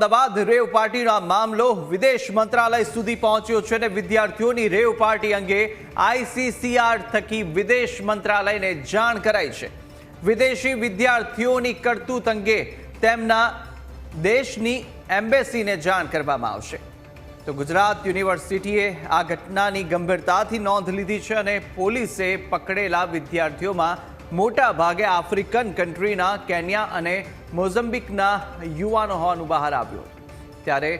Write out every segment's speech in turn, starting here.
અમદાવાદ રેવ પાર્ટીનો મામલો વિદેશ મંત્રાલય સુધી પહોંચ્યો છે અને વિદ્યાર્થીઓની રેવ પાર્ટી અંગે આઈસીસીઆર થકી વિદેશ મંત્રાલયને જાણ કરાઈ છે. વિદેશી વિદ્યાર્થીઓની કરતૂત અંગે તેમના દેશની એમ્બેસીને જાણ કરવામાં આવશે. તો ગુજરાત યુનિવર્સિટીએ આ ઘટનાની ગંભીરતાથી નોંધ લીધી છે અને પોલીસે પકડેલા વિદ્યાર્થીઓમાં મોટા ભાગે આફ્રિકન કન્ટ્રીના કેન્યા અને મોઝમ્બિકના યુવાનો હોવાનું બહાર આવ્યું. ત્યારે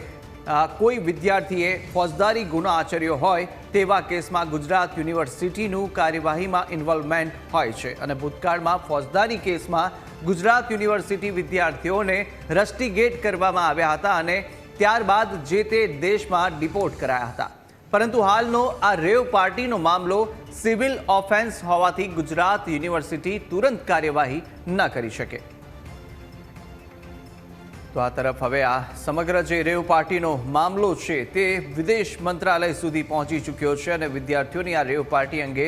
કોઈ વિદ્યાર્થીએ ફોજદારી ગુનો આચર્યો હોય તેવા કેસમાં ગુજરાત યુનિવર્સિટીનું કાર્યવાહીમાં ઇન્વોલ્વમેન્ટ હોય છે અને ભૂતકાળમાં ફોજદારી કેસમાં ગુજરાત યુનિવર્સિટી વિદ્યાર્થીઓને રસ્ટીગેટ કરવામાં આવ્યા હતા અને ત્યારબાદ જે તે દેશમાં ડિપોર્ટ કરાયા હતા. પરંતુ હાલનો આ રેવ પાર્ટીનો મામલો સિવિલ ઓફેન્સ હોવાથી ગુજરાત યુનિવર્સિટી તુરંત કાર્યવાહી ન કરી શકે. તો આ તરફ હવે આ સમગ્ર જે રેવ પાર્ટીનો મામલો છે તે વિદેશ મંત્રાલય સુધી પહોંચી ચૂક્યો છે અને વિદ્યાર્થીઓની આ રેવ પાર્ટી અંગે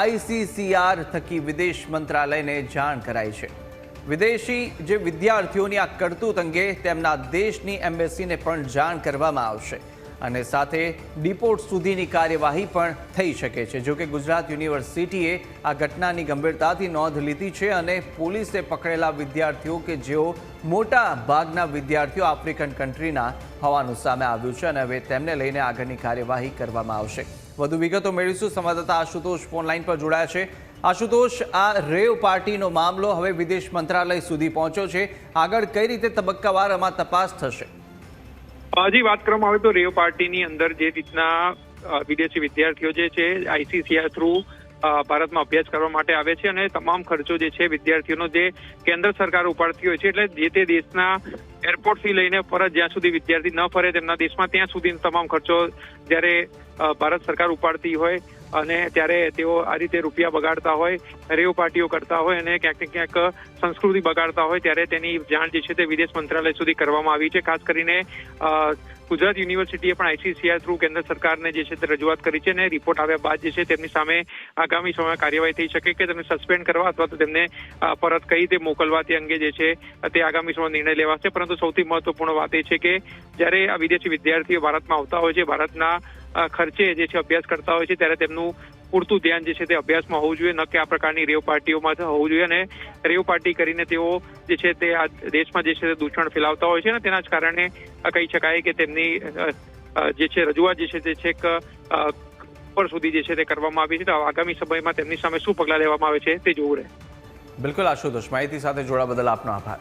આઈસીસીઆર થકી વિદેશ મંત્રાલયને જાણ કરાઈ છે. વિદેશી જે વિદ્યાર્થીઓની આ કરતૂત અંગે તેમના દેશની એમ્બેસીને પણ જાણ કરવામાં આવશે. અને સાથે ડિપોર્ટ સુધીની કાર્યવાહી પણ થઈ શકે છે. જોકે ગુજરાત યુનિવર્સિટીએ આ ઘટનાની ગંભીરતાથી નોંધ લીધી છે અને પોલીસે પકડેલા વિદ્યાર્થીઓ કે જેઓ મોટા ભાગના વિદ્યાર્થીઓ આફ્રિકન કન્ટ્રીના હોવાનું સામે આવ્યું છે અને હવે તેમને લઈને આગળની કાર્યવાહી કરવામાં આવશે. વધુ વિગતો મેળવીશું. સંવાદદાતા આશુતોષ ફોનલાઈન પર જોડાયા છે. આશુતોષ, આ રેવ પાર્ટીનો મામલો હવે વિદેશ મંત્રાલય સુધી પહોંચ્યો છે. આગળ કઈ રીતે તબક્કાવાર આમાં તપાસ થશે? હજી વાત કરવામાં આવે તો રેવ પાર્ટીની અંદર જે રીતના વિદેશી વિદ્યાર્થીઓ જે છે આઈસીસીઆર થ્રુ ભારતમાં અભ્યાસ કરવા માટે આવે છે અને તમામ ખર્ચો જે છે વિદ્યાર્થીઓનો જે કેન્દ્ર સરકાર ઉપાડતી હોય છે, એટલે જે તે દેશના એરપોર્ટથી લઈને પરત જ્યાં સુધી વિદ્યાર્થી ન ફરે તેમના દેશમાં, ત્યાં સુધી તમામ ખર્ચો જ્યારે ભારત સરકાર ઉપાડતી હોય અને ત્યારે તેઓ આ રીતે રૂપિયા બગાડતા હોય, રેવ પાર્ટીઓ કરતા હોય અને ક્યાંક ને ક્યાંક સંસ્કૃતિ બગાડતા હોય, ત્યારે તેની જાણ જે છે તે વિદેશ મંત્રાલય સુધી કરવામાં આવી છે. ખાસ કરીને ગુજરાત યુનિવર્સિટીએ પણ આઈસીસીઆર થ્રુ કેન્દ્ર સરકારને જે છે તે રજૂઆત કરી છે અને રિપોર્ટ આવ્યા બાદ જે છે તેમની સામે આગામી સમયમાં કાર્યવાહી થઈ શકે કે તેમને સસ્પેન્ડ કરવા અથવા તો તેમને પરત કઈ રીતે મોકલવા તે અંગે જે છે તે આગામી સમયમાં નિર્ણય લેવાશે. પરંતુ સૌથી મહત્વપૂર્ણ વાત એ છે કે જ્યારે આ વિદેશી વિદ્યાર્થીઓ ભારતમાં આવતા હોય છે, ભારતના ખર્ચે જે છે અભ્યાસ કરતા હોય છે ત્યારે તેમનું પૂરતું ધ્યાન જે છે તે અભ્યાસમાં હોવું જોઈએ ન કે આ પ્રકારની રેવ પાર્ટીઓમાં હોવું જોઈએ. અને રેવ પાર્ટી કરીને તેઓ જે છે તે આ દેશમાં જે છે તે દૂષણ ફેલાવતા હોય છે અને તેના જ કારણે કહી શકાય કે તેમની જે છે રજૂઆત જે છે તે છેક અ, ઉપર સુધી જે છે તે કરવામાં આવી છે. તો આગામી સમયમાં તેમની સામે શું પગલાં લેવામાં આવે છે તે જોવું રહે. બિલકુલ આશુતોષ. માહિતી સાથે જોડા બદલ આપનો આભાર.